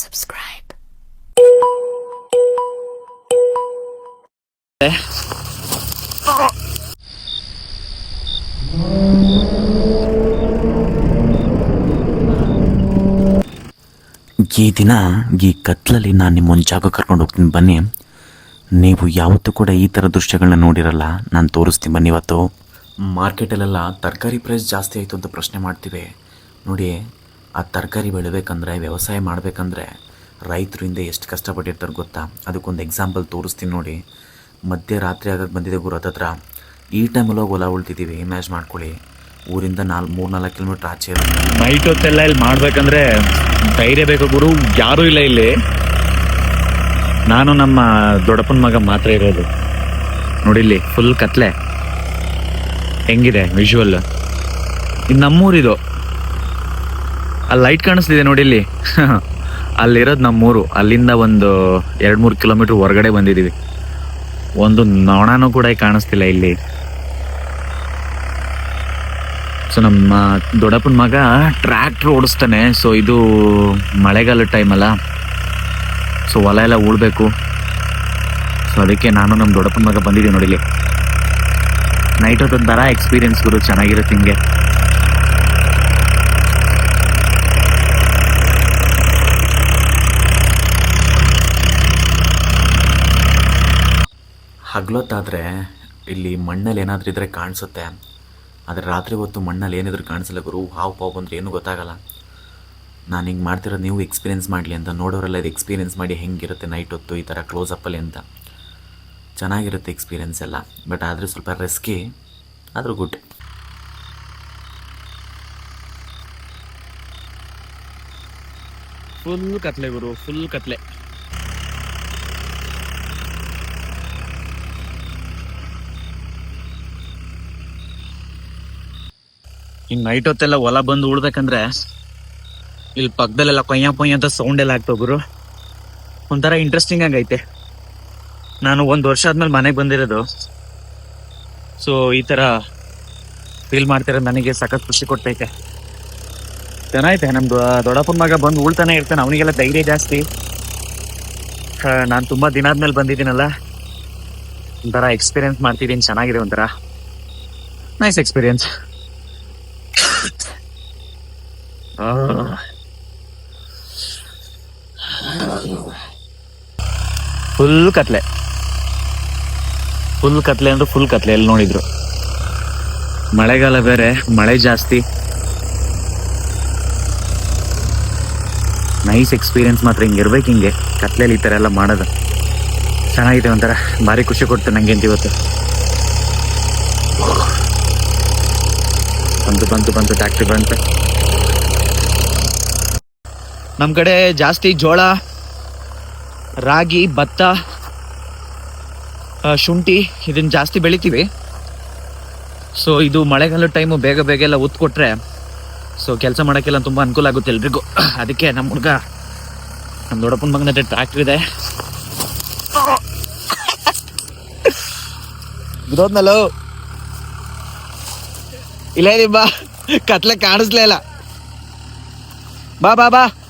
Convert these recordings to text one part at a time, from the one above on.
subscribe. ಈ ದಿನ ಈ ಕತ್ಲಲ್ಲಿ ನಾನು ನಿಮ್ಮೊಂದು ಜಾಗ ಕರ್ಕೊಂಡು ಹೋಗ್ತೀನಿ. ಬನ್ನಿ. ನೀವು ಯಾವತ್ತೂ ಕೂಡ ಈ ಥರ ದೃಶ್ಯಗಳನ್ನ ನೋಡಿರಲ್ಲ. ನಾನು ತೋರಿಸ್ತೀನಿ ಬನ್ನಿ ಇವತ್ತು. ಮಾರ್ಕೆಟಲ್ಲೆಲ್ಲ ತರಕಾರಿ ಪ್ರೈಸ್ ಜಾಸ್ತಿ ಆಯಿತು ಅಂತ ಪ್ರಶ್ನೆ ಮಾಡ್ತೀವಿ. ನೋಡಿ ಆ ತರಕಾರಿ ಬೆಳಿಬೇಕಂದ್ರೆ, ವ್ಯವಸಾಯ ಮಾಡಬೇಕಂದ್ರೆ ರೈತರು ಹಿಂದೆ ಎಷ್ಟು ಕಷ್ಟಪಟ್ಟಿರ್ತಾರೆ ಗೊತ್ತಾ? ಅದಕ್ಕೊಂದು ಎಕ್ಸಾಂಪಲ್ ತೋರಿಸ್ತೀನಿ ನೋಡಿ. ಮಧ್ಯರಾತ್ರಿ ಆಗಕ್ಕೆ ಬಂದಿದೆ ಗುರು ಹತ್ರ. ಈ ಟೈಮಲ್ಲಿ ಹೊಲ ಉಳ್ತಿದ್ದೀವಿ ಇಮ್ಯಾಜ್ ಮಾಡ್ಕೊಳ್ಳಿ. ಊರಿಂದ ನಾಲ್ ಮೂರು ನಾಲ್ಕು ಕಿಲೋಮೀಟ್ರ್ ಆಚೆ ನೈಟ್ ಹೊತ್ತೆಲ್ಲ ಇಲ್ಲಿ ಮಾಡ್ಬೇಕಂದ್ರೆ ಧೈರ್ಯ ಬೇಕು ಗುರು, ಯಾರೂ ಇಲ್ಲ ಇಲ್ಲಿ. ನಾನು ನಮ್ಮ ದೊಡ್ಡಪ್ಪನ ಮಗ ಮಾತ್ರ ಇರೋದು. ನೋಡಿಲ್ಲಿ ಫುಲ್ ಕತ್ಲೆ. ಹೆಂಗಿದೆ ವಿಜುವಲ್ ಇದು ನಮ್ಮೂರಿದು. ಅಲ್ಲಿ ಲೈಟ್ ಕಾಣಿಸ್ತಿದೆ ನೋಡಿ ಇಲ್ಲಿ. ಅಲ್ಲಿರೋದು ನಮ್ಮೂರು. ಅಲ್ಲಿಂದ ಒಂದು ಎರಡು ಮೂರು ಕಿಲೋಮೀಟರ್ ಹೊರಗಡೆ ಬಂದಿದ್ದೀವಿ ಒಂದು ನೊಣನೂ ಕೂಡ ಕಾಣಿಸ್ತಿಲ್ಲ ಇಲ್ಲಿ. ಸೊ ನಮ್ಮ ದೊಡ್ಡಪ್ಪನ ಮಗ ಟ್ರ್ಯಾಕ್ಟ್ರ್ ಓಡಿಸ್ತಾನೆ. ಸೊ ಇದು ಮಳೆಗಾಲ ಟೈಮ್ ಅಲ್ಲ. ಸೊ ಹೊಲ ಎಲ್ಲ ಉಳ್ಬೇಕು. ಸೊ ಅದಕ್ಕೆ ನಾನು ನಮ್ಮ ದೊಡ್ಡಪ್ಪನ ಮಗ ಬಂದಿದ್ದೀನಿ ನೋಡಿಲಿ ನೈಟ್ ಹೊತ್ತೊಂದು ಎಕ್ಸ್ಪೀರಿಯನ್ಸ್ ಗುರು, ಚೆನ್ನಾಗಿರುತ್ತೆ ಹಿಂಗೆ. ಹಗ್ಲೊತ್ತಾದರೆ ಇಲ್ಲಿ ಮಣ್ಣಲ್ಲಿ ಏನಾದರೂ ಇದ್ದರೆ ಕಾಣಿಸುತ್ತೆ. ಆದರೆ ರಾತ್ರಿ ಹೊತ್ತು ಮಣ್ಣಲ್ಲಿ ಏನಿದ್ರು ಕಾಣಿಸಲ್ಲ ಗುರು, ಹಾವು ಪಾವು ಬಂದರೆ ಏನೂ ಗೊತ್ತಾಗಲ್ಲ. ನಾನು ಹಿಂಗೆ ಮಾಡ್ತಿರೋದು ನೀವು ಎಕ್ಸ್ಪೀರಿಯೆನ್ಸ್ ಮಾಡಲಿ ಅಂತ, ನೋಡೋರೆಲ್ಲ ಇದು ಎಕ್ಸ್ಪೀರಿಯೆನ್ಸ್ ಮಾಡಿ ಹೆಂಗಿರುತ್ತೆ ನೈಟ್ ಹೊತ್ತು ಈ ಥರ ಕ್ಲೋಸಪ್ಪಲ್ಲಿ ಅಂತ. ಚೆನ್ನಾಗಿರುತ್ತೆ ಎಕ್ಸ್ಪೀರಿಯೆನ್ಸ್ ಎಲ್ಲ ಬಟ್ ಆದರೆ ಸ್ವಲ್ಪ ರಿಸ್ಕಿ ಆದರೂ ಗುಡ್ ಫುಲ್ ಕತ್ಲೆ ಗುರು ಫುಲ್ ಕತ್ಲೆ. ಹಿಂಗ್ ನೈಟ್ ಹೊತ್ತೆಲ್ಲ ಹೊಲ ಬಂದು ಉಳ್ಬೇಕಂದ್ರೆ ಇಲ್ಲಿ ಪಕ್ಕದಲ್ಲೆಲ್ಲ ಕೊಯ್ಯ ಕೊಯ್ಯ ಅಂತ ಸೌಂಡ್ ಎಲ್ಲ ಆಗ್ತಾವ ಗುರು. ಒಂಥರ ಇಂಟ್ರೆಸ್ಟಿಂಗ್ ಆಗೈತೆ. ನಾನು ಒಂದು ವರ್ಷ ಆದ್ಮೇಲೆ ಮನೆಗೆ ಬಂದಿರೋದು. ಸೊ ಈ ತರ ಫೀಲ್ ಮಾಡ್ತಿರೋದು ನನಗೆ ಸಖತ್ ಖುಷಿ ಕೊಡ್ತೈತೆ. ಚೆನ್ನಾಗೈತೆ ನಮ್ದು ದೊಡ್ಡಪ್ಪನ ಮಗ ಬಂದು ಉಳ್ತಾನೆ ಇರ್ತಾನೆ, ಅವನಿಗೆಲ್ಲ ಧೈರ್ಯ ಜಾಸ್ತಿ. ನಾನು ತುಂಬಾ ದಿನ ಆದ್ಮೇಲೆ ಬಂದಿದ್ದೀನಲ್ಲ. ಒಂಥರ ಎಕ್ಸ್ಪೀರಿಯನ್ಸ್ ಮಾಡ್ತಿದ್ದೀನಿ, ಚೆನ್ನಾಗಿದೆ ಒಂಥರ. ನೈಸ್ ಎಕ್ಸ್ಪೀರಿಯನ್ಸ್ ಫುಲ್ ಕತ್ಲೆ. ಫುಲ್ ಕತ್ಲೆ ಅಂದ್ರೆ ಫುಲ್ ಕತ್ಲೆ ಎಲ್ಲಿ ನೋಡಿದ್ರು. ಮಳೆಗಾಲ ಬೇರೆ, ಮಳೆ ಜಾಸ್ತಿ. ನೈಸ್ ಎಕ್ಸ್ಪೀರಿಯನ್ಸ್ ಮಾತ್ರ ಹಿಂಗೆ ಇರ್ಬೇಕು ಹಿಂಗೆ. ಕತ್ಲೆಯಲ್ಲಿ ಈ ಥರ ಎಲ್ಲ ಮಾಡೋದು. ಚೆನ್ನಾಗಿದೆ ಒಂಥರ. ಭಾರಿ ಖುಷಿ ಕೊಡ್ತು ನಂಗೆ ಅಂತ ಇವತ್ತು. ಬಂತು ಬಂತು ಬಂತು, ಟ್ಯಾಕ್ಟ್ರಿ ಬಂತು. ನಮ್ಮ ಕಡೆ ಜಾಸ್ತಿ ಜೋಳ ರಾಗಿ ಭತ್ತ ಶುಂಠಿ ಇದನ್ನ ಜಾಸ್ತಿ ಬೆಳಿತೀವಿ. ಸೊ ಇದು ಮಳೆಗಾಲದ ಟೈಮು ಬೇಗ ಬೇಗ ಎಲ್ಲ ಒತ್ತು ಕೊಟ್ರೆ ಸೊ ಕೆಲಸ ಮಾಡೋಕ್ಕೆಲ್ಲ ತುಂಬ ಅನುಕೂಲ ಆಗುತ್ತೆ ಎಲ್ರಿಗೂ. ಅದಕ್ಕೆ ನಮ್ಮ ಹುಡುಗ ನಮ್ಮ ದೊಡ್ಡಪ್ಪನ ಮಗನ ಟ್ರ್ಯಾಕ್ಟ್ರ್ ಇದೆ. ಇದೋದ್ನಲ್ಲೋ ಇಲ್ಲ ಬಾ. ಕತ್ಲೆ ಕಾಣಿಸ್ಲೇ ಇಲ್ಲ. ಬಾ ಬಾ ಬಾ.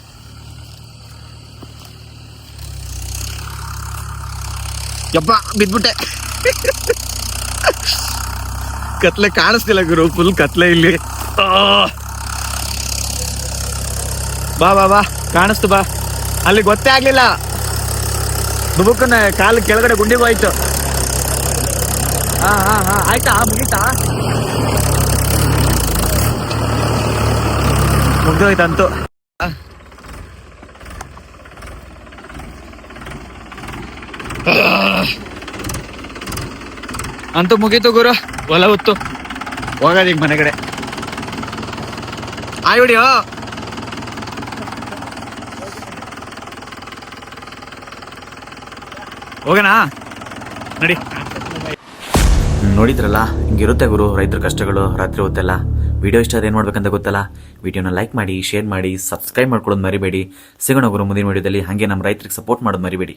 ಯಪ್ಪ ಬಿದ್ಬಿಟ್ಟೆ. ಕತ್ಲೆ ಕಾಣಿಸ್ತಿಲ್ಲ ಗುರು ಫುಲ್ ಕತ್ಲೆ ಇಲ್ಲಿ. ಬಾ ಬಾ ಬಾ, ಕಾಣಿಸ್ತು ಬಾ. ಅಲ್ಲಿ ಗೊತ್ತೇ ಆಗ್ಲಿಲ್ಲ. ಬುಬುಕನ ಕಾಲು ಕೆಳಗಡೆ ಗುಂಡಿ ಹೋಯ್ತು. ಹಾ ಹಾ ಹಾ ಆಯ್ತಾ, ಮುಗೀತಾ? ಮುಗ್ದೋಯ್ತಂತು ಅಂತೂ ಮುಗೀತು ಗುರು. ಹೊಲ ಹೊತ್ತು. ಹೋಗದ ಈಗ ಮನೆ ಕಡೆ. ಆಯ್ ಹೊಡಿಯೋ ಹೋಗೋಣ? ನಡಿ. ನೋಡಿದ್ರಲ್ಲ ಹಿಂಗಿರುತ್ತೆ ಗುರು ರೈತರ ಕಷ್ಟಗಳು ರಾತ್ರಿ ಹೊತ್ತೆಲ್ಲ. ವಿಡಿಯೋ ಇಷ್ಟ ಅದೇನು ಮಾಡ್ಬೇಕಂತ ಗೊತ್ತಲ್ಲ? ವಿಡಿಯೋನ ಲೈಕ್ ಮಾಡಿ ಶೇರ್ ಮಾಡಿ ಸಬ್ಸ್ಕ್ರೈಬ್ ಮಾಡ್ಕೊಳ್ಳೋದು ಮರಿಬೇಡಿ. ಸಿಗೋಣ ಗುರು ಮುಂದಿನ ವಿಡಿಯೋದಲ್ಲಿ ಹಾಗೆ ನಮ್ಮ ರೈತರಿಗೆ ಸಪೋರ್ಟ್ ಮಾಡೋದು ಮರಿಬೇಡಿ.